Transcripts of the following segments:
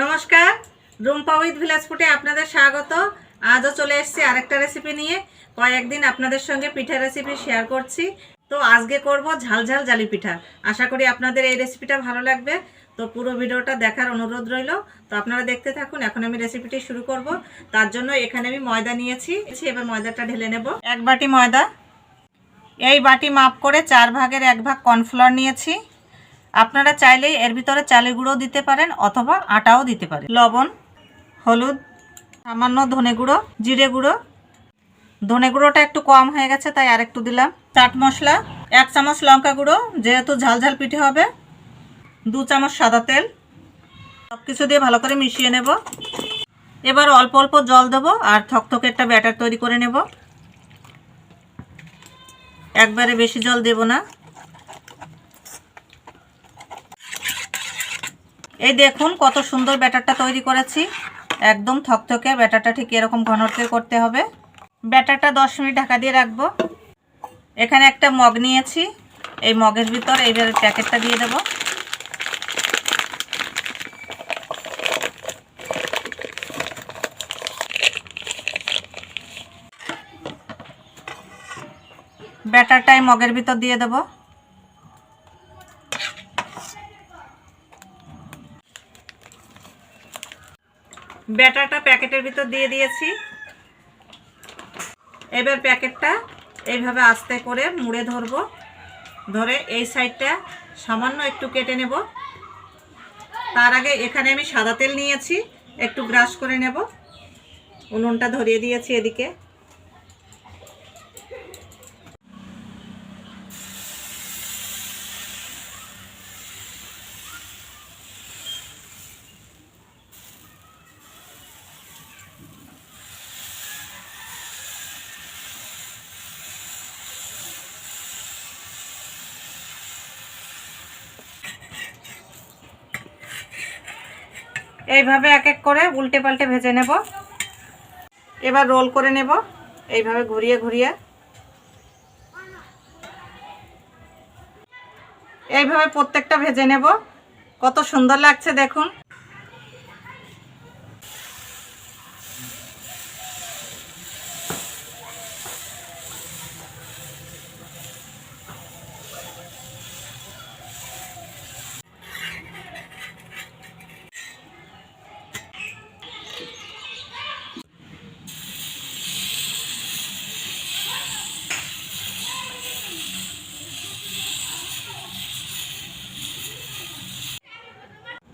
নমস্কার, Rumpa with village ফুটে আপনাদের স্বাগত। আজও চলে এসেছি আরেকটা রেসিপি নিয়ে। কয়েকদিন আপনাদের সঙ্গে পিঠা রেসিপি শেয়ার করছি। তো আজকে করব ঝালঝাল জালি পিঠা। আশা করি আপনাদের এই রেসিপিটা ভালো লাগবে। তো পুরো ভিডিওটা দেখার অনুরোধ রইল। তো আপনারা দেখতে থাকুন, এখন আমি রেসিপিটি শুরু করব। তার জন্য এখানে আমি ময়দা নিয়েছি। এবার ময়দাটা ঢেলে নেব। এক বাটি ময়দা। এই বাটি মাপ করে চার ভাগের এক ভাগ কর্নফ্লাওয়ার নিয়েছি। আপনারা চাইলেই এর ভিতরে চালের গুঁড়ো দিতে পারেন অথবা আটাও দিতে পারেন। লবণ, হলুদ, সামান্য ধনে গুঁড়ো, জিরে গুঁড়ো। ধনে গুঁড়োটা একটু কম হয়ে গেছে, তাই আরেকটু দিলাম। চাট মশলা, এক চামচ লঙ্কা গুঁড়ো, যেহেতু ঝাল ঝাল পিঠে হবে। দু চামচ সাদা তেল। সব কিছু দিয়ে ভালো করে মিশিয়ে নেব। এবার অল্প অল্প জল দেবো আর থকথকে একটা ব্যাটার তৈরি করে নেব। একবারে বেশি জল দেব না। এই দেখুন কত সুন্দর ব্যাটারটা তৈরি করেছি। একদম থকথকে, ব্যাটারটা ঠিক এরকম ঘনত্বে করতে হবে। ব্যাটারটা দশ মিনিট ঢাকা দিয়ে রাখব। এখানে একটা মগ নিয়েছি। এই মগের ভিতর এইবার প্যাকেটটা দিয়ে দেব। ব্যাটারটাই মগের ভিতর দিয়ে দেবো। ব্যাটারটা প্যাকেটের ভিতর দিয়ে দিয়েছি। এবার প্যাকেটটা এইভাবে আস্তে করে মুড়ে ধরবো। ধরে এই সাইডটা সামান্য একটু কেটে নেব। তার আগে এখানে আমি সাদা তেল নিয়েছি, একটু গ্রাস করে নেব। উনুনটা ধরিয়ে দিয়েছি এদিকে। এইভাবে এক এক করে উল্টে পাল্টে ভেজে নেব। এবার রোল করে নেব, এইভাবে ঘুরিয়ে ঘুরিয়ে। এইভাবে প্রত্যেকটা ভেজে নেব। কত সুন্দর লাগছে দেখুন।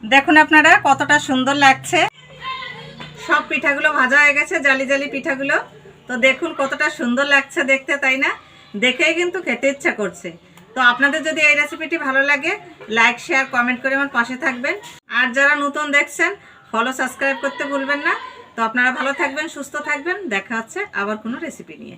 দেখুন আপনারা, কতটা সুন্দর লাগছে। সব পিঠাগুলো ভাজা হয়ে গেছে, জালি জালি পিঠাগুলো। তো দেখুন কতটা সুন্দর লাগছে দেখতে, তাই না? দেখেই কিন্তু খেতে ইচ্ছা করছে। তো আপনাদের যদি এই রেসিপিটি ভালো লাগে লাইক শেয়ার কমেন্ট করে আমার পাশে থাকবেন। আর যারা নতুন দেখছেন ফলো সাবস্ক্রাইব করতে ভুলবেন না। তো আপনারা ভালো থাকবেন, সুস্থ থাকবেন। দেখা হচ্ছে আবার কোনো রেসিপি নিয়ে।